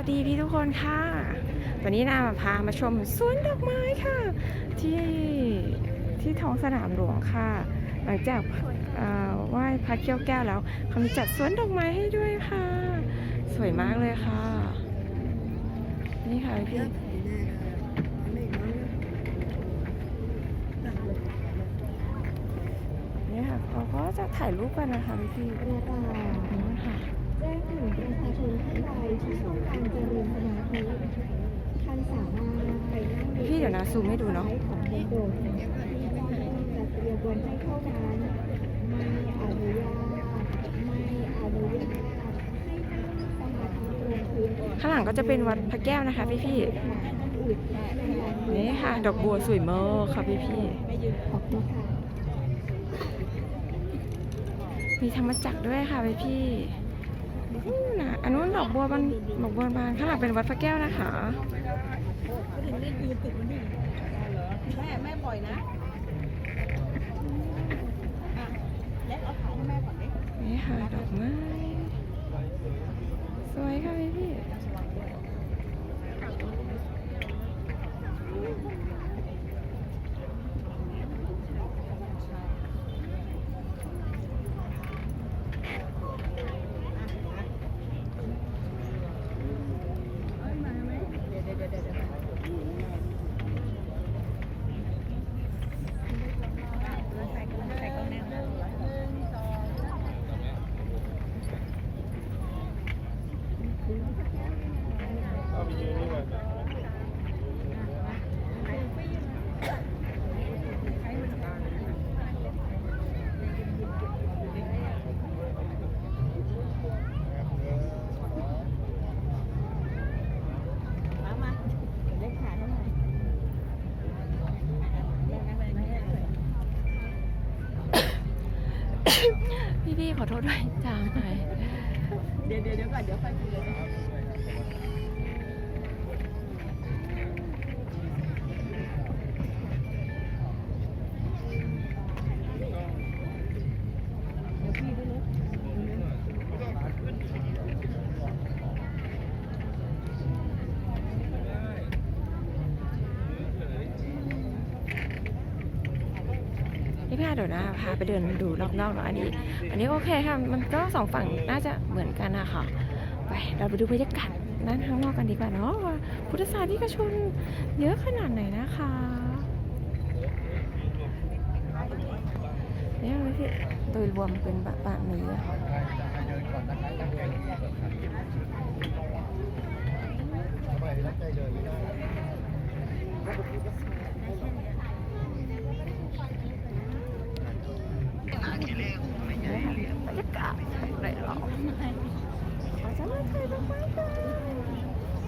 วัสดีพี่ทุกคนค่ะ วันนี้นาพามาชมสวนดอกไม้ค่ะ ที่ที่ท้องสนามหลวงค่ะ หลังจากอ่อไหว้พระเกี้ยวแก้วแล้วเขามีจัดสวนดอกไม้ให้ด้วยค่ะ สวยมากเลยค่ะ นี่ค่ะพี่นี่ค่ะเขาก็จะถ่ายรูปกันนะคะพี่พี่ประกาศนี่ค่ะ จ้งถึงประชาชนท่านใดที่ต้องการเจริญสมาธิท่านสามารถไปนั่งพี่เดี๋ยวนะซูมให้ดูเนาะของโบสถ์ที่เจ้าหน้าที่จัดเตรียมไว้ให้เท่านั้นไม่อนุญาตไม่อนุญาตให้นั่งสมาธิตรงพื้นข้างหลังก็จะเป็นวัดพระแก้วนะคะพี่พี่ๆนี่ค่ะ ดอกบัวสวยมากค่ะพี่พี่ขอบคุณค่ะ ๆมีธรรมจักรด้วยค่ะพี่พี่ๆ นู่นนะอันนู้นดอกบัวบานดอกบัวบานข้างหลังเป็นวัดพระแก้วนะคะแม่แม่ปล่อยนะอะเล็กเอาถ่ายให้แม่ก่อนดินี่ค่ะดอกไม้สวยค่ะพี่พี่มามาเล็กถ่ายให้หน่อยแม่แม่แม่แม่ พี่พี่ขอโทษด้วยจามไป เดี๋ยวเดี๋ยวเดี๋ยวก่อนเดี๋ยวไปคุยเลยนะ เดี๋ยวนะพาไปเดินดูรอบนอกเนาะอันนี้ อันนี้โอเคค่ะ มันก็สองฝั่งน่าจะเหมือนกันนะคะไปเราไปดูบรรยากาศด้านข้างนอกกันดีกว่าเนาะว่าพุทธศาสนิกชนเยอะขนาดไหนนะคะเนี่ยพี่โดยรวมเป็นแบบแบบนี้อะค่ะบรรยากาศไหนหรอเราจะมา ถ่ายดอกไม้กัน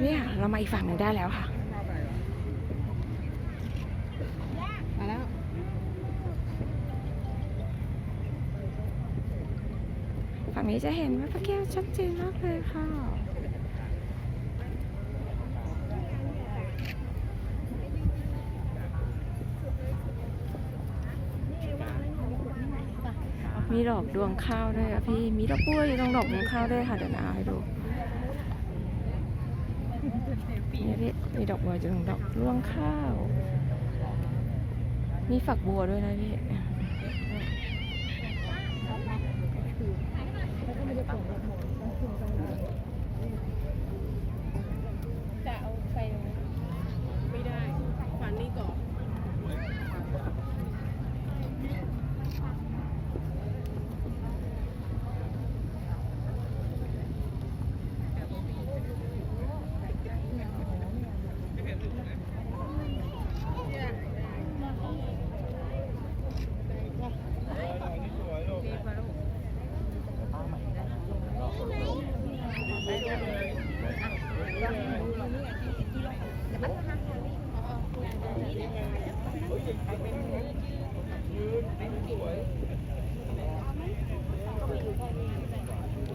เนี่ยเรามาอีกฝั่งหนึ่งได้แล้วค่ะ มาแล้ว ฝั่ง นี้จะเห็นว่าพระแก้วชัดเจนมากเลยค่ะมีดอกดวงข้าวด้วยอะพี่ มีดอกบัวอยู่ตรงดอกดวงข้าวด้วยค่ะเดี๋ยวนะเอาให้ดูนี่พี่มีดอกบัวอยู่ตรงดอกดวงข้าว มีฝักบัวด้วยนะพี่ 吧。 ข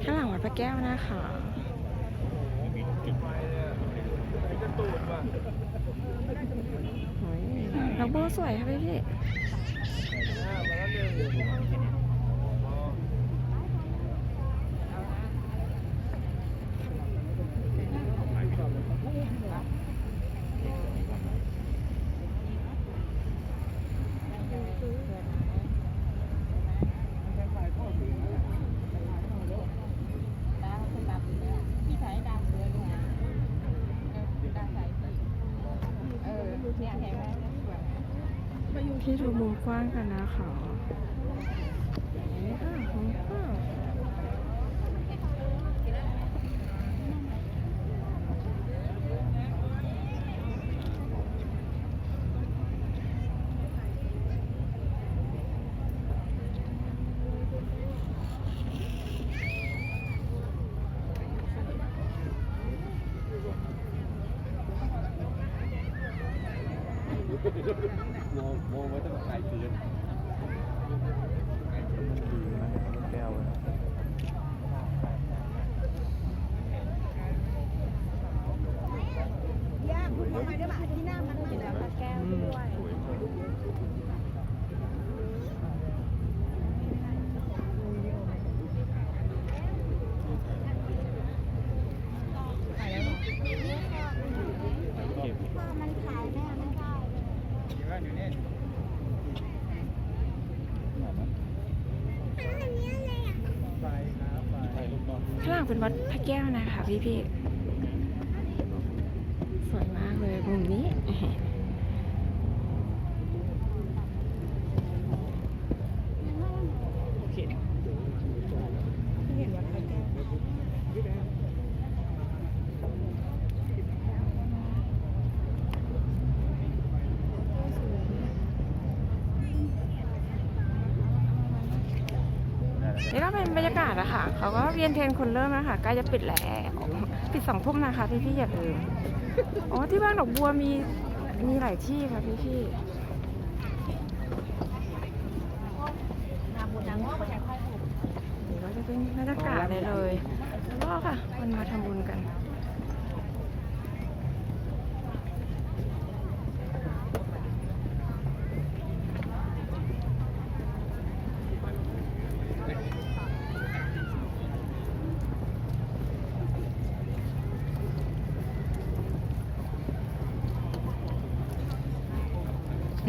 ้างหลังวัดพระแก้วนะคะมีจุดไฟเลยอระตูดว่ะโอ้ยดอกบัวสวยค่ะพี่พี่ หน้ามาแล้วหนึ่งอ๋อ ที่ดูมุมกว้างกันนะคะนี่ค่ะมุมกว้าง ข้างหลัง เป็นวัดพระแก้วนะคะพี่พี่สวยมากเลยมุมนี้ นี่ก็ เป็นบรรยากาศอะค่ะเขาก็เวียนเทนคนเริ่มแล้วค่ะใกล้จะปิดแล้วปิดสองทุ่มนะคะพี่พี่อย่าลืมอ๋อที่บ้านดอกบัวมีมีหลายที่ค่ะพี่พี่นี่ก็จะเป็นบรรยากาศเลยเลยแล้วก็ค่ะคนมาทำบุญกัน ได้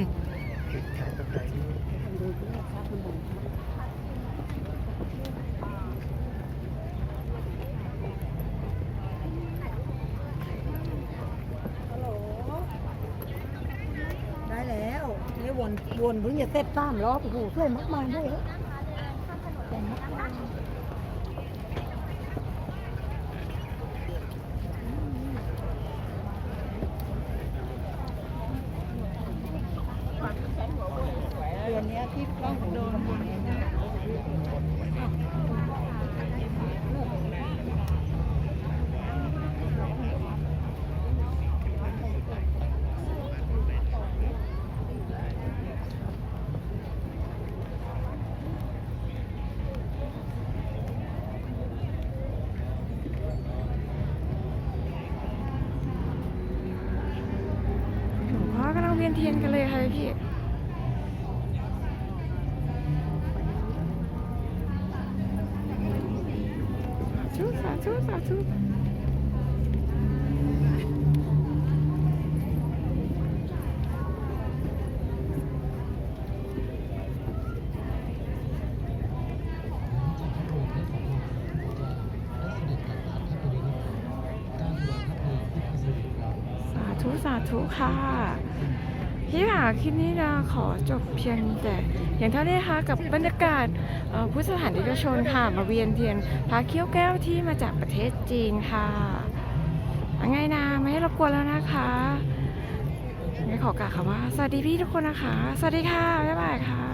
แล้วนี่วนวนเพิ่งจะเสร็จสามรอบโอ้โหสวยมากมายเลยเดือนเนี้ย ที่ต้องโดนหลวงพ่อกำลังเวียนเทียนกันเลยค่ะพี่ สา ธุสาธุสาธุ สาธุค่ะ พี่ค่ะคลิปนี้เราขอจบเพียงแต่อย่างเท่านี้ค่ะกับบรรยากาศพุทธสถานเอกชนค่ะมาเวียนเทียนพระเขี้ยวแก้วที่มาจากประเทศจีนค่ะยังไงนะไม่ให้รบกวนแล้วนะคะงั้นขอกล่าวคำว่า สวัสดีพี่ทุกคนนะคะ สวัสดีค่ะ บ๊ายบายค่ะ